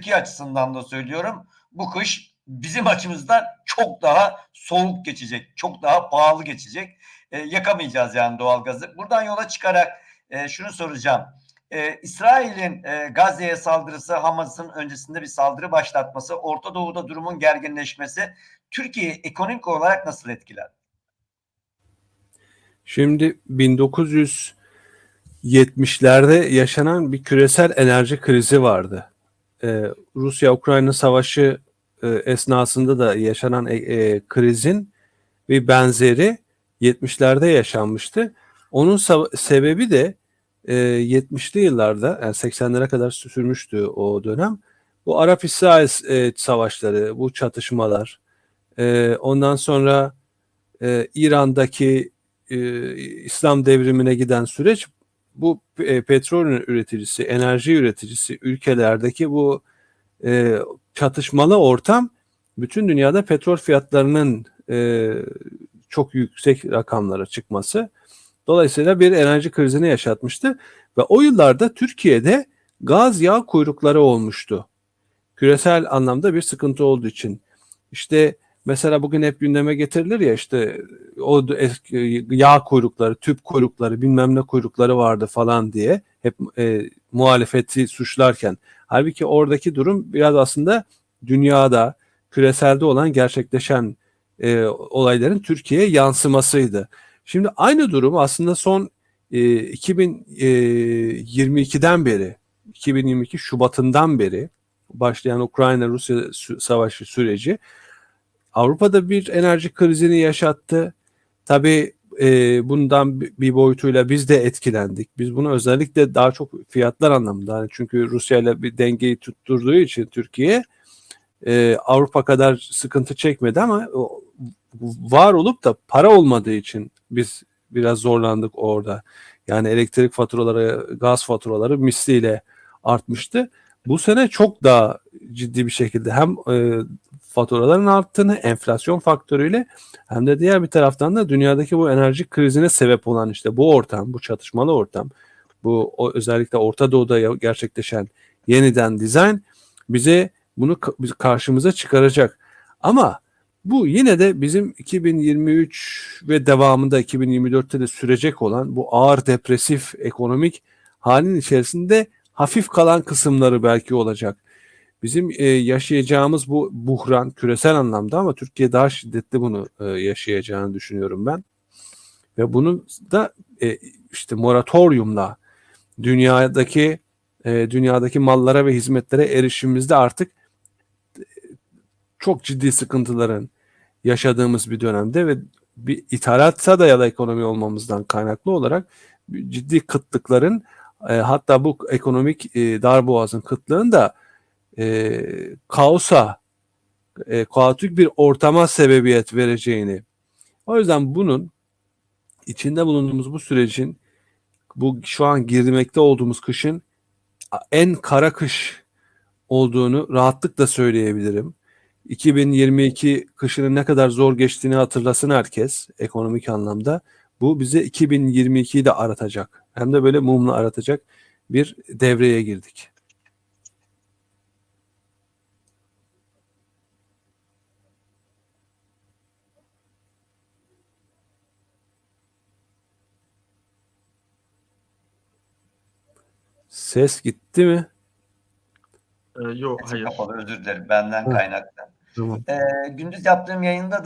Türkiye açısından da söylüyorum. Bu kış bizim açımızdan çok daha soğuk geçecek. Çok daha pahalı geçecek. E, yakamayacağız yani doğalgazı. Buradan yola çıkarak e, şunu soracağım. E, İsrail'in e, Gazze'ye saldırısı, Hamas'ın öncesinde bir saldırı başlatması, Orta Doğu'da durumun gerginleşmesi Türkiye'yi ekonomik olarak nasıl etkiler? Şimdi 1970'lerde yaşanan bir küresel enerji krizi vardı. Ee, Rusya-Ukrayna savaşı e, esnasında da yaşanan e, e, krizin bir benzeri 70'lerde yaşanmıştı. Onun sebebi de e, 70'li yıllarda yani 80'lere kadar sürmüştü o dönem. Bu Arap-İsrail e, savaşları, bu çatışmalar, e, ondan sonra e, İran'daki e, İslam devrimine giden süreç bu e, petrol üreticisi, enerji üreticisi ülkelerdeki bu e, çatışmalı ortam bütün dünyada petrol fiyatlarının e, çok yüksek rakamlara çıkması dolayısıyla bir enerji krizini yaşatmıştı ve o yıllarda Türkiye'de gaz yağ kuyrukları olmuştu. Küresel anlamda bir sıkıntı olduğu için. İşte mesela bugün hep gündeme getirilir ya işte o eski yağ kuyrukları, tüp kuyrukları, bilmem ne kuyrukları vardı falan diye hep e, muhalefeti suçlarken. Halbuki oradaki durum biraz aslında dünyada, küreselde olan gerçekleşen e, olayların Türkiye'ye yansımasıydı. Şimdi aynı durum aslında son e, 2022'den beri, 2022 Şubat'ından beri başlayan Ukrayna-Rusya savaşı süreci Avrupa'da bir enerji krizini yaşattı. Tabii e, bundan bir boyutuyla biz de etkilendik. Biz bunu özellikle daha çok fiyatlar anlamında. Yani çünkü Rusya ile bir dengeyi tutturduğu için Türkiye e, Avrupa kadar sıkıntı çekmedi ama var olup da para olmadığı için biz biraz zorlandık orada. Yani elektrik faturaları, gaz faturaları misliyle artmıştı. Bu sene çok daha ciddi bir şekilde hem e, faturaların arttığını enflasyon faktörüyle hem de diğer bir taraftan da dünyadaki bu enerji krizine sebep olan işte bu ortam, bu çatışmalı ortam, bu o, özellikle Orta Doğu'da gerçekleşen yeniden dizayn bize bunu karşımıza çıkaracak. Ama bu yine de bizim 2023 ve devamında 2024'te de sürecek olan bu ağır depresif ekonomik halin içerisinde hafif kalan kısımları belki olacak. Bizim e, yaşayacağımız bu buhran küresel anlamda ama Türkiye daha şiddetli bunu e, yaşayacağını düşünüyorum ben. Ve bunun da e, işte moratoriumla dünyadaki e, dünyadaki mallara ve hizmetlere erişimimizde artık e, çok ciddi sıkıntıların yaşadığımız bir dönemde ve bir ithalatsa dayalı ekonomi olmamızdan kaynaklı olarak ciddi kıtlıkların e, hatta bu ekonomik e, darboğazın kıtlığın da e, kaosa, e, kaotik bir ortama sebebiyet vereceğini. O yüzden bunun içinde bulunduğumuz bu sürecin bu şu an girmekte olduğumuz kışın en kara kış olduğunu rahatlıkla söyleyebilirim. 2022 kışının ne kadar zor geçtiğini hatırlasın herkes ekonomik anlamda. Bu bize 2022'yi de aratacak. Hem de böyle mumla aratacak bir devreye girdik. Ses gitti mi? Ee, yok hayır. Kapalı özür dilerim benden kaynaklı. Tamam. Ee, gündüz yaptığım yayında